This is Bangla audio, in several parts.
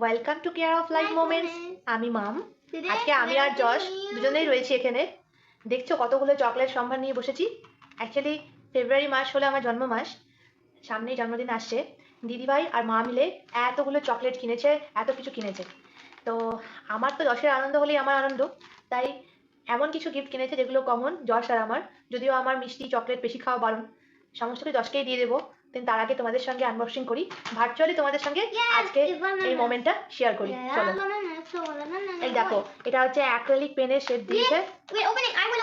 Welcome to care of life moments আমি মাম। আজকে আমি আর যশ দুজনেই রয়েছি এখানে। দেখছ কতগুলো চকলেট সম্ভার নিয়ে বসেছি? অ্যাকচুয়ালি ফেব্রুয়ারি মাস হলো আমার জন্ম মাস সামনেই জন্মদিন আসছে। দিদিভাই আর মা মিলে এতগুলো চকলেট কিনেছে এত কিছু কিনেছে। তো আমার তো যশের আনন্দ হলেই আমার আনন্দ। তাই এমন কিছু গিফট কিনেছে যেগুলো কমন যশ আর আমার। যদিও আমার মিষ্টি চকলেট বেশি খাওয়া বারণ। সমস্ত কিছু যশকেই দিয়ে দেবো। কিন্তু তার আগে তোমাদের সঙ্গে আনবক্সিং করি ভার্চুয়ালি তোমাদের সঙ্গে আজকে এই মোমেন্টটা শেয়ার করি চলো এই দেখো এটা হচ্ছে অ্যাক্রিলিক পেনের শেড দিয়েছে Yes. Wait, open it. I will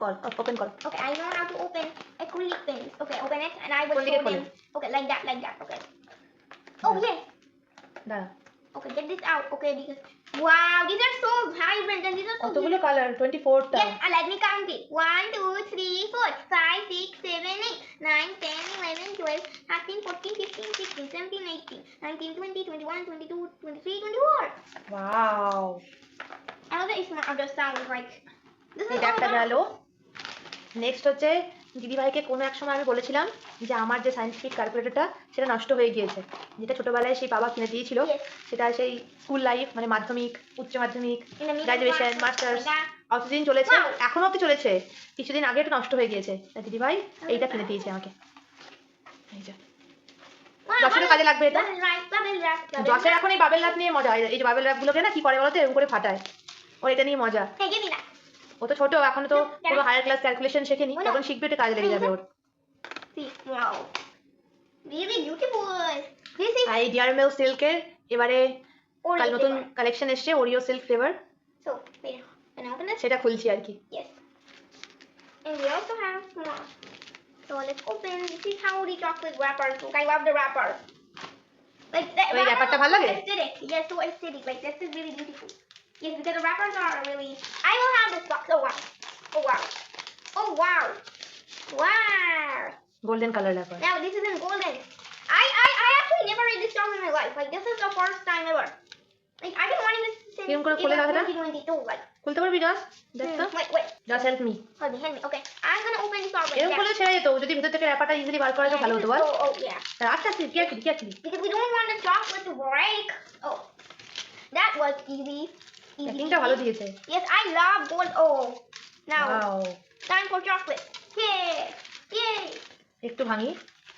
কল ওপেন করো how to open acrylic pens. Okay, open it, and I will Only show get one. them. Okay, like that, like that. Okay. Oh yes. দাঁড়া Okay, get this out. Okay, because wow, these are so vibrant and these are so কতগুলো কালার টোয়েন্টি ফোরটা Yes, let me count it. 1, 2, 3, 4, 5, 6, 14, 15, 16, 17, 18, 19, 20, 21, 22, 23, 24. Wow I love that it's not other sound like. This is এটা একটা all গেল নেক্সট হচ্ছে দিদিভাইকে কোনো এক সময় আমি বলেছিম যে আমার যে সায়েন্টিফিক ক্যালকুলেটরটা সেটা নষ্ট হয়ে গিয়েছে। যেটা ছোটবেলায় সেই বাবা কিনে দিয়েছিল। সেটা সেই স্কুল লাইফ মানে মাধ্যমিক উচ্চ মাধ্যমিক গ্রাজুয়েশন মাস্টার্স অতদিন চলেছে Wow. এখনও অব্দি চলেছে। কিছুদিন আগে একটু নষ্ট হয়ে গিয়েছে। দিদিভাই এইটা কিনে দিয়েছে আমাকে। এই Wow, যশোরের কাজে লাগবে এটা যশের. এখন এই বাবেল র্যাপ নিয়ে মজা হয় এই যে বাবেল র্যাপগুলোকে না কি করে বলতো এরকম করে ফাটায় ওর এটা নিয়ে মজা. ও তো ছোট এখনও তো পুরো হায়ার ক্লাস ক্যালকুলেশন শেখেনি। তখন শিখবে এটা কাজে লেগে যাবে ওর. Really beautiful. This is এবারে কাল নতুন কালেকশন এসছে Oreo silk flavour So, wait? সেটা খুলছি আর কি Yes. And we also have more. So let's open. This is how the chocolate wrapper. Look, I love the wrapper. Like that. Wait, wrapper is so aesthetic. Yes, so aesthetic. Like this is really beautiful. Yes, because the wrappers are really. I will have this box. Oh wow. Oh wow. Oh wow. Wow. Golden color wrapper. Now this isn't golden. I I I actually never read this song in my life. Like this is the first time ever. Like I've been wanting this কিরম করে খুলে even দাও এটা? 2022. Like. খুলতে পারবি জাস দেখ তো Hmm. Just help me. Okay. I'm gonna open this already. এরকম. করলে ছেড়ে যেত যদি ভিতর থেকে র্যাপারটা ইজিলি বার করা তো Yeah, ভালো হতো বল oh yeah. আস্তে আস্তে carefully carefully Because we don't want the chocolate to break. Oh, that was easy. প্যাকিংটা ভালো দিয়েছে Yes, I love gold. Oh, now wow time for chocolate. Yay! Yay! একটু ভাঙি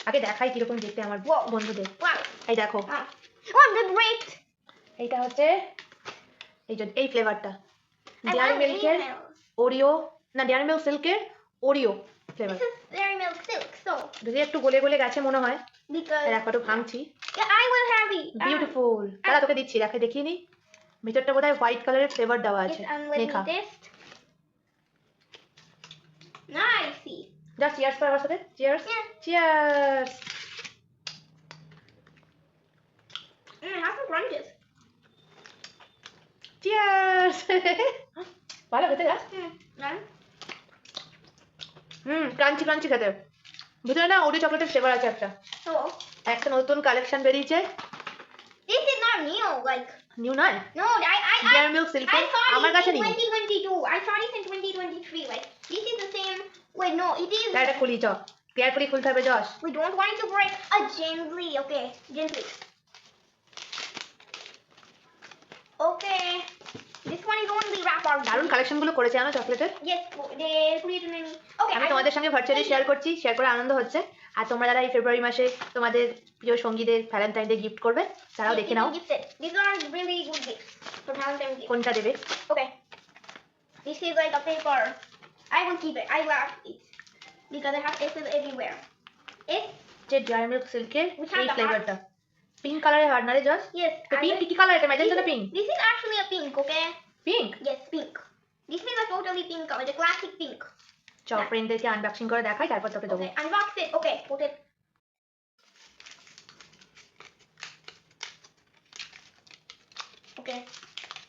আগে দেখাই কীরকম দেখতে আমার Wow. বন্ধুদের Wow. এই দেখো Wow. Oh, the great. এইটা হচ্ছে এই যে এই ফ্লেভারটা ডেয়ারি মিল্কের ওরিও না ডেয়ারি মিল্ক সিল্কের ওরিও ফ্লেভার যদি একটু গলে গলে গেছে মনে হয় দেখো একটু ভাঙছি। বিউটিফুল তারা তোকে দিচ্ছি দেখে দেখিয়ে নি। ভিতরটা বোধহয় হোয়াইট কালারের ফ্লেভার দেওয়া আছে। লেখা. Nice. যা চিয়ার্স কর আমার সাথে। Cheers. Cheers Mm, have some crunches. Cheers ভালো খেতে Mm, nice. হুম ক্রাঞ্চি ক্রাঞ্চি খেতে ভিতরে না ওরিও চকলেটের ফ্লেভার আছে একটা একটা নতুন কালেকশন বেরিয়েছে this is not new. Like new নয় no, I I I. Dairy Milk I সিল্কের saw আমার কাছে in নেই 2022. I saw this in 2023. Like this is the same. Wait, no, it is. এটা খুলি চ কেয়ারফুলি খুলতে হবে যশ We don't want to break. Uh, gently. Okay, gently. Okay. This one is only wrapper. দারুণ কালেকশনগুলো করেছে জানো চকলেটের. আমি তোমাদের সঙ্গে ভার্চুয়ালি শেয়ার করছি শেয়ার করে আনন্দ হচ্ছে আর তোমরা যারা এই ফেব্রুয়ারি মাসে তোমাদের প্রিয় সঙ্গীদের ভ্যালেন্টাইন ডে গিফট করবে তারাও দেখে নাও can gift it. These are really good gifts for Valentine's কোনটা দেবে Okay. This is like a paper. I will keep it. I love it because I have S's everywhere. S. যে ড্রাই মিল্ক সিল্কের এই ফ্লেভারটা পিঙ্ক কালারের হার না রে জস Yes. তো I পিঙ্ক will- কি কালার এটা This ম্যাজেন্টা না is, pink this is actually a pink. Okay. Pink Yes, pink. This is a totally pink color, the classic pink. চ ফ্রেন্ডদেরকে আনবক্সিং করে দেখাই তারপর তোকে দেবো Okay, unbox it. Okay, put it. Okay,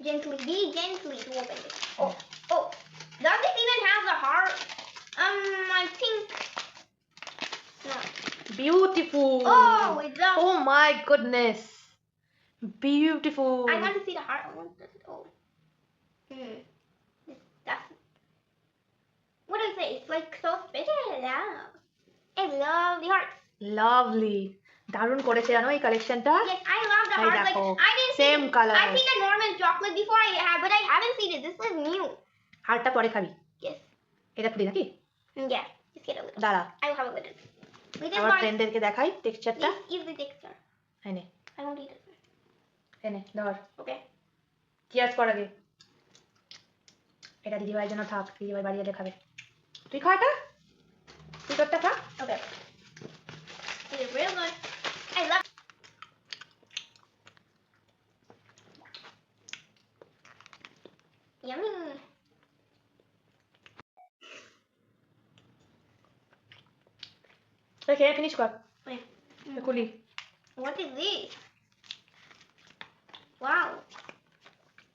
gently, be gently to open it. Oh, oh, does it even have the heart? Um, I think. beautiful Oh, it does. Oh my goodness beautiful I want to see the heart. I want to. Oh. Hmm. That's. What is it? It's like so special. Yeah. I love the hearts. Lovely দারুণ করেছে জানো এই কালেকশনটা Yes, I love the heart. Like I didn't see. Same colour I've seen the normal chocolate before, I have, but I haven't seen it. This is new. হারটা পরে খাবি Yes. এটা খুলি নাকি Mm, Yeah. Just get a little. দাঁড়া I will have a little. আমার ফ্রেন্ডদেরকে দেখাই টেক্সচারটা ইজ দি টেক্সচার হ্যাঁ এনে আই ওয়ান্ট ইট. এনে ধর। ওকে চিয়ার্স কর আগে? এটা দিদিভাইয়ের জন্য থাক দিদিভাই বাড়ি গেলে খাবে তুই খা এটা। তুই তোরটা খা Okay. It is real good. I love. Yummy. তুই খেয়ে ফিনিশ কর Wait. এটা খুলি What is this? Wow.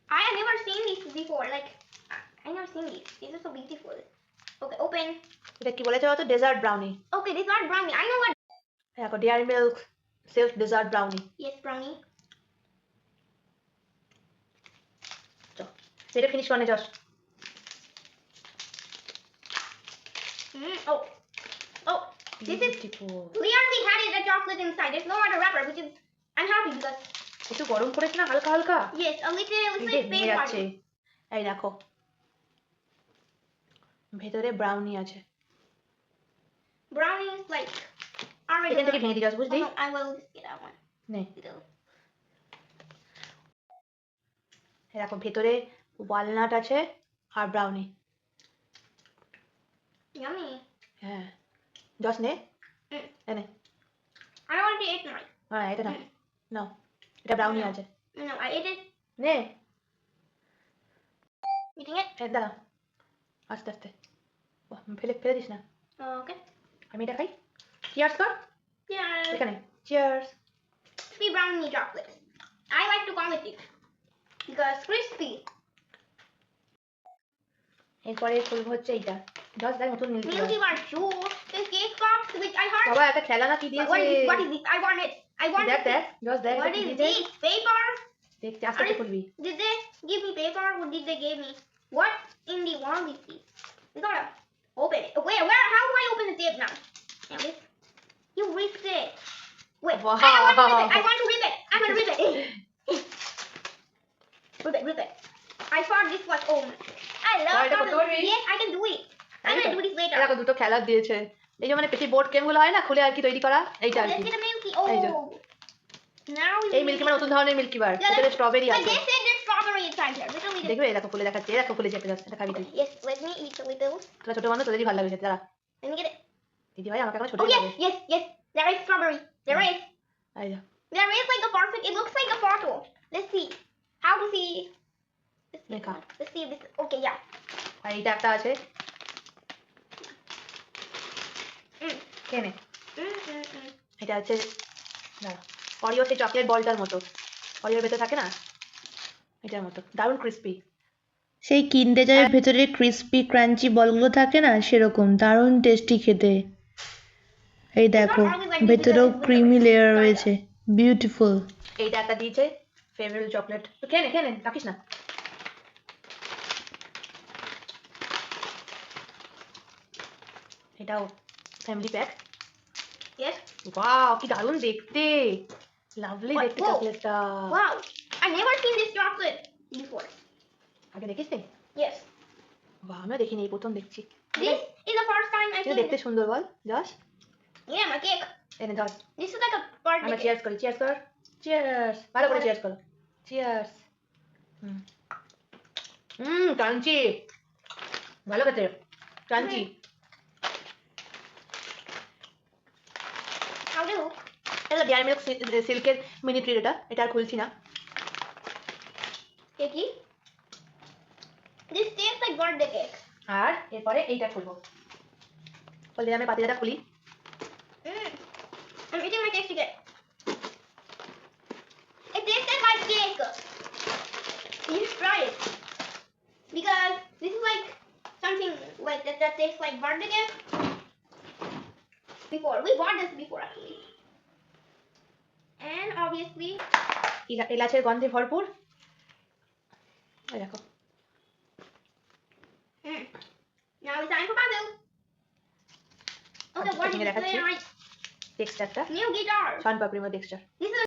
I have never seen this before. Like, I I never seen these. These are so beautiful. Okay, open. এটা কি বলেছে বলতো dessert brownie Okay, are brownie. I know what. দেখো Dairy Milk Silk dessert brownie Yes, brownie. এটা ফিনিশ করে নে Yash Mm. Oh. Oh. This is Beautiful. clearly had it a chocolate inside. There's no other wrapper, which is I'm happy because একটু গরম করেছে না হালকা হালকা yes, a little, এই little bit party. এই দেখো ভেতরে ব্রাউনি আছে Brownies like already. এখান থেকে ভেঙে দিয়ে যাস বুঝলি Oh, I will just get that one. নে. এই দেখো ভেতরে ওয়ালনাট আছে আর ব্রাউনি Yummy. হ্যাঁ যশ নে Mm. এনে I don't want to eat mine. হ্যাঁ এটা না Mm. নাও এটা ব্রাউনি আছে No, I ate it. নে Eating it. এই দাঁড়া আস্তে আস্তে বাহ, ফেলে ফেলে দিস না Okay. আমি এটা খাই চিয়ার্স কর Yeah. এখানে cheers Crispy brownie chocolate. I like to call it because crispy. এরপরে খুলবো হচ্ছে এইটা যশ দেখ নতুন Milky Milky Bar Chew. This cake box which I heard. বাবা একটা খেলা না কি What what is this? What দিয়েছে is this? I want it. I want দেখ it. দেখ যশ দেখ What এটা কি is দিয়েছে this? Paper? দেখতে আস্তে আস্তে খুলবি Did they give me paper or did they give me what in the world is this? We gotta open it. Where where how do I open the tape now? Now this you ripped it. Wait, I don't want to rip it. I want to me. Yes, I can do it. I'm gonna do this later. দেখো দুটো খেলার দিয়েছে এই যে মানে পেটি বোর্ড গেমগুলো হয় না খুলে আর কি তৈরি করা এইটা আর কি Oh. এই মিল্কি মানে নতুন ধরনের মিল্কি বার এটাতে স্ট্রবেরি আছে. দেখবে দেখো খুলে দেখাচ্ছে দেখো খুলে যেতে যাচ্ছে এটা খাবি তুই Yes, let me eat a little. তোরা ছোট মানুষ তোদেরই ভালো লাগবে দাঁড়া. দিদি ভাই আমাকে এখন ছোট Oh লাগে yes, yes. There is strawberry. There is. এই যা There is like a parcel. It looks like a photo. Let's see. How to see? Let's see. Let's see this. Okay, yeah. আর এইটা একটা আছে. খেয়ে নে। mm. এটা হচ্ছে দাঁড়া অরিও সেই চকলেট বলটার মতো। অরিওর ভেতর থাকে না? এটার মতো। দারুণ ক্রিস্পি সেই কিন্ডেজারের ভেতরে ক্রিস্পি ক্রাঞ্চি বলগুলো থাকে না সেরকম দারুণ টেস্টি খেতে। এই দেখো ভেতরেও ক্রিমি লেয়ার রয়েছে। বিউটিফুল এইটা একটা দিয়েছে ফেভারিট চকলেট তো খেয়ে নে খেয়ে নে রাখিস না। এটাও ফ্যামিলি প্যাক Yes. ওয়াও কি দারুণ দেখতে। লাভলি দেখতে চকলেটটা Wow. I've never seen this chocolate before. আগে নি? Yes. বাহ আমিও দেখিনি এই প্রথম দেখছি। This is the first time I've কিন্তু seen দেখতে সুন্দর বল যশ। Yeah, my cake. এনে ধর। This is like a birthday আমরা চিয়ার্স করি চিয়ার্স কর। চিয়ার্স ভালো করে চিয়ার্স করো। চিয়ার্স হুম। হুম ক্রাঞ্চি ভালো খেতে। Crunchy How do? এটা ডেয়ারি মিল্ক সিল্কের মিনি ট্রিট এটা এটা আর খুলছি না Cakey. This tastes like birthday cake. আর এরপরে এইটা খুলবো বললে আমি পাতিলাটা খুলি Mm. I'm eating my tasty cake. It tastes like cake. You should try it. Because this is like something like that, that tastes like birthday cake. Before. We bought this before actually. And obviously, এলা- এলাচের গন্ধে ভরপুর দেখো mm. now it's time for Babu. Okay, আচ্ছা, what is the। Right. টেক্সচারটা New guitar. sean papri mo texture This is